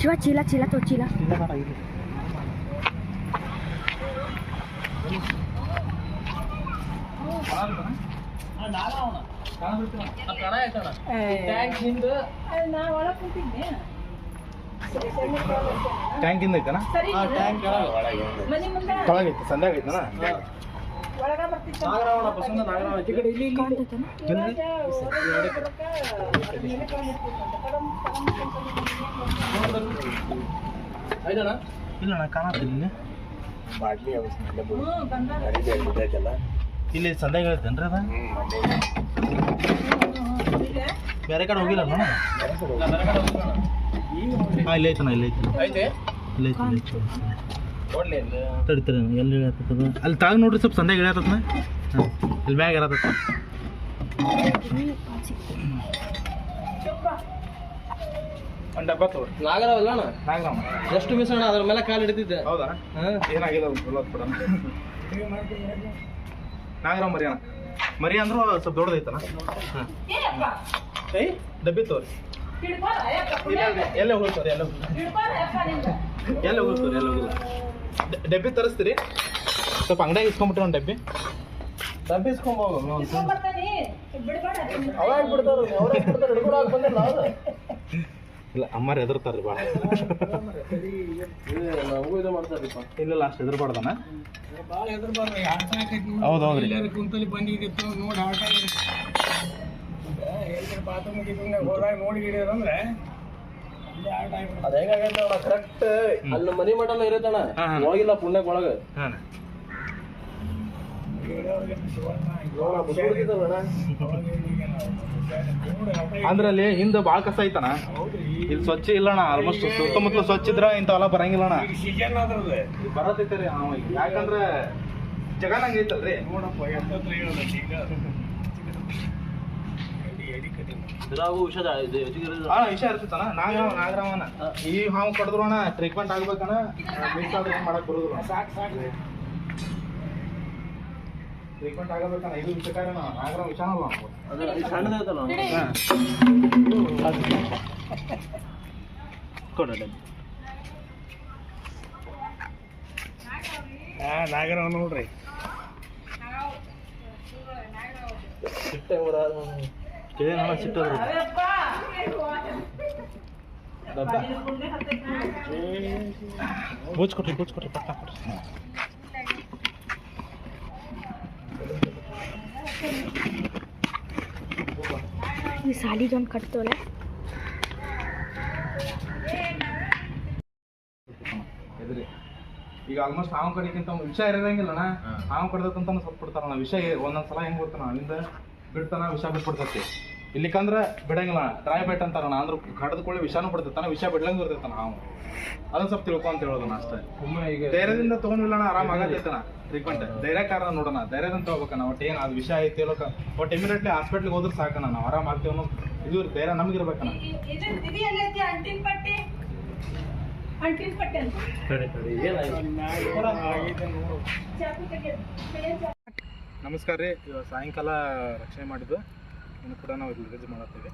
ಶಿವ ಚೀಲ ಚೀಲ ತೋ ಚೀಲ ಟ್ಯಾಂಕ್ ಇಂದ ಐತನ? ತೊಳಗೈತಿ ಸಂದಾಗ ಐತನ? ಇಲ್ಲ ನಾ ಕಾಣತ್ತಿಲ್ಲ ಇಲ್ಲಿ ಸಂದಾಗ ಹೇಳ್ತೇನ್ರಿ ಅದ? ಬೇರೆ ಕಡೆ ಹೋಗಿಲ್ಲ ಹಾಂ ಇಲ್ಲಿ ಐತನ ಇಲ್ಲಿ ಐತೆ. ಇಲ್ಲ ಐತಿ ತಡಿ ತಡಿ ಎಲ್ಲಿ ಇಳಿಯತ್ತದ ಅಲ್ಲಿ ತಾಗ ನೋಡ್ರಿ ಸ್ವಲ್ಪ ಸಂದೇಹ ಇಳಿಯತ್ತನ ಹಾಂ ಇಲ್ಲಿ ಮ್ಯಾಗ ಇರತ್ತ ಒಂದು ಡಬ್ಬ ತಗೋ ನಾಗರಾವಲ್ಲ ಎಷ್ಟು ಮಿಸ್ ಅಣ್ಣ? ಅದ್ರ ಮೇಲೆ ಕಾಲು ಹಿಡಿದಿದ್ದೆ. ಹೌದಾ? ಏನಾಗಿಲ್ಲ ಬಿಡ ನಾಗರಾಮ ಮರಿ ಅಣ್ಣ ಮರಿ ಅಂದ್ರೂ ಸ್ವಲ್ಪ ದೊಡ್ಡದೈತನ ಹಾಂ. ಏಯ್. ಡಬ್ಬಿ ತೋರಿ. ಎಲ್ಲ ಹೋಗ್ತಾರೆ ಎಲ್ಲ ಎಲ್ಲ ಹೋಗ್ತಾರೆ ಎಲ್ಲ ಹೋಗಿಲ್ಲ ಡ- ಡಬ್ಬಿ ತರಿಸ್ತೀರಿ. ಸ್ವಲ್ಪ ಅಂಗಡಿಯಾಗ ಇಸ್ಕೊಂಡ್ಬಿಟ್ಟು ಒಂದು ಡಬ್ಬಿ. ಡಬ್ಬಿ ಅವ್ರು ಇಲ್ಲ ಅಮ್ಮಾರು ಹೆದರ್ತಾರೆ ಭಾಳ ನಮಗೂ ಇದು ಮಾಡ್ತಾರಪ್ಪ ಇಲ್ಲ ಲಾಸ್ಟ್ ಹೆದರ್ಬಾರ್ದನ ಹೌದು ಹೌದ್ರಿ ಕುಂತಲ್ಲಿ ಬಂದಿದ್ದಿತ್ತು ನೋಡಿ ಆಟ ಬಾತ್ರೂಮ್ ಹೋದಾಗ ನೋಡಿ ಹಿಡಿಯೋದಂದ್ರೆ. ಅದ ಹೆಂಗಾಗೈತೆ ಅಣ್ಣ ಕರೆಕ್ಟ್ ಅಲ್ಲಿ ಮನಿ ಮಟಲ್ಲ ಇರತ್ತಣ್ಣ. ಒಳಗಿಲ್ಲ ಪುಣ್ಯಕ್ಕೆ ಒಳಗೆ. ಹಾಂ. ಹಿಡಿಯೋರಿಗೆ ಶಿವಣ್ಣ ನೋಡ ಬುದ್ಧಿಗಿದ್ದಲ್ಲ ಅಂದ್ರೆ ಅಲ್ಲಿ ಹಿಂದೆ ಭಾಳ ಕಸ ಐತಣ ಇಲ್ಲಿ ಸ್ವಚ್ಛ ಇಲ್ಲಣ್ಣ ಆಲ್ಮೋಸ್ಟ್ ಸುತ್ತಮುತ್ತಲು ಸ್ವಚ್ಛ ಇದ್ರ ಇಂಥವೆಲ್ಲ ಬರಂಗಿಲ್ಲಣ್ಣ. ಬರತೈತೆ ರೀ ಯಾಕಂದ್ರೆ ಜಗನಂಗೆ ಐತಲ್ರಿ ನೋಡಪ್ಪ ವಿಷಯ ಇರ್ತೈತನ ನಾಗರಾಮ ನಾಗರಾಮನ ಈ ಹಾವು ಕಡಿದ್ರು ಅಣ್ಣ ಟ್ರೀಟ್ಮೆಂಟ್ ಆಗ್ಬೇಕಣ್ಣ. ಮಿಸ್ ಆದ್ರೆ ಏನ್ ಮಾಡಕ್ ಬರೋದಿಲ್ಲ. ಸಾಕು ಸಾಕು. ಟ್ರೀಟ್ಮೆಂಟ್ ಆಗಬೇಕಣ್ಣ. ಇದು ವಿಷಕಾರ ನಾಗರಾಮ ವಿಷಾನಲ್ಲ ಅದು ಇದು ಸಣ್ಣದೈತಲ್ಲ ಕೊಡ್ರಿ ಹಾ ನಾಗರಾವ್. ನೋಡ್ರಿ ಸಿಟ್ಟೆ ನೋಡ ಸಿಟ್ಟದ್ರ ಬೂಚ್ ಕೊಟ್ರಿ ಬೂಚ್ ಕೊಟ್ರಿ ಪಟ್ಟ ಕೊಟ್ರಿ ಈ ಸಾಲಿದೊಂದು ಎದ್ರಿ. ಈಗ ಆಲ್ಮೋಸ್ಟ್ ಹಾವು ಕಡಿಕ್ಕಿಂತ ವಿಷಯ ವಿಷ ಇರೋದಂಗಿಲ್ಲಣ್ಣ. ಹಾವು ಕಡ್ದಕ್ಕಂತ ಸ್ವಲ್ಪ ಬಿಡ್ತಾರಣ್ಣ ವಿಷಯ ಒಂದೊಂದ್ಸಲ ಹೆಂಗ್ ಗೊತ್ತಾನ ಅಲ್ಲಿಂದ? ಬಿಡ್ತಾನ ವಿಷ ಬಿಟ್ಬಿಡ್ತೈತಿ. ಇಲ್ಲಿಕಂದ್ರೆ ಬಿಡಂಗಿಲ್ಲ ಡ್ರೈ ಬೈಟ್ ಅಂತಾರಣ್ಣ ಅಂದ್ರೆ ಕಡದ ಕೂಡಲೇ ವಿಷಾನು ಬಿಡ್ತೈತನ ವಿಷ ಬಿಡ್ಲಂಗ್ ಇರ್ತೈತಾನ ಹಾವು. ಅದನ್ನ ಸ್ವಲ್ಪ ತಿಳ್ಕೊ ಅಂತ ಹೇಳೋದನ್ನ ಅಷ್ಟೇ. ಈಗ ಧೈರ್ಯದಿಂದ ತಗೊಂಡಿಲ್ಲಣ್ಣ ಆರಾಮ ಆಗತ್ತೈತಣ್ಣ ಟ್ರೀಟ್ಮೆಂಟ್ ಧೈರ್ಯ ಕಾರಣ ನೋಡೋಣ ಧೈರ್ಯದಿಂದ ತಗೋಬೇಕಣ್ಣ ಒಟ್ಟು ಏನು ಅದು ವಿಷ ಐತಿ ಇಲ್ಲೋ ಒಟ್ಟು ಇಮಿಡಿಯೇಟ್ಲಿ ಹಾಸ್ಪಿಟ್ಲಿಗೆ ಹೋದ್ರೆ ಸಾಕಣ್ಣ ನಾವು ಆರಾಮ ಆಗ್ತೀವಿ ಅನ್ನೋ ಇದು ಧೈರ್ಯ ನಮಗಿರ್ಬೇಕಣ್ಣ ಅಂಟಿನ ಪಟ್ಟೆ? ನಮಸ್ಕಾರ ರೀ. ಇವಾಗ ಸಾಯಂಕಾಲ ರಕ್ಷಣೆ ಮಾಡಿದ್ದು. ಇನ್ನು ಕೂಡ ನಾವು ರಿಲೀಸ್ ಮಾಡತ್ತೀವಿ.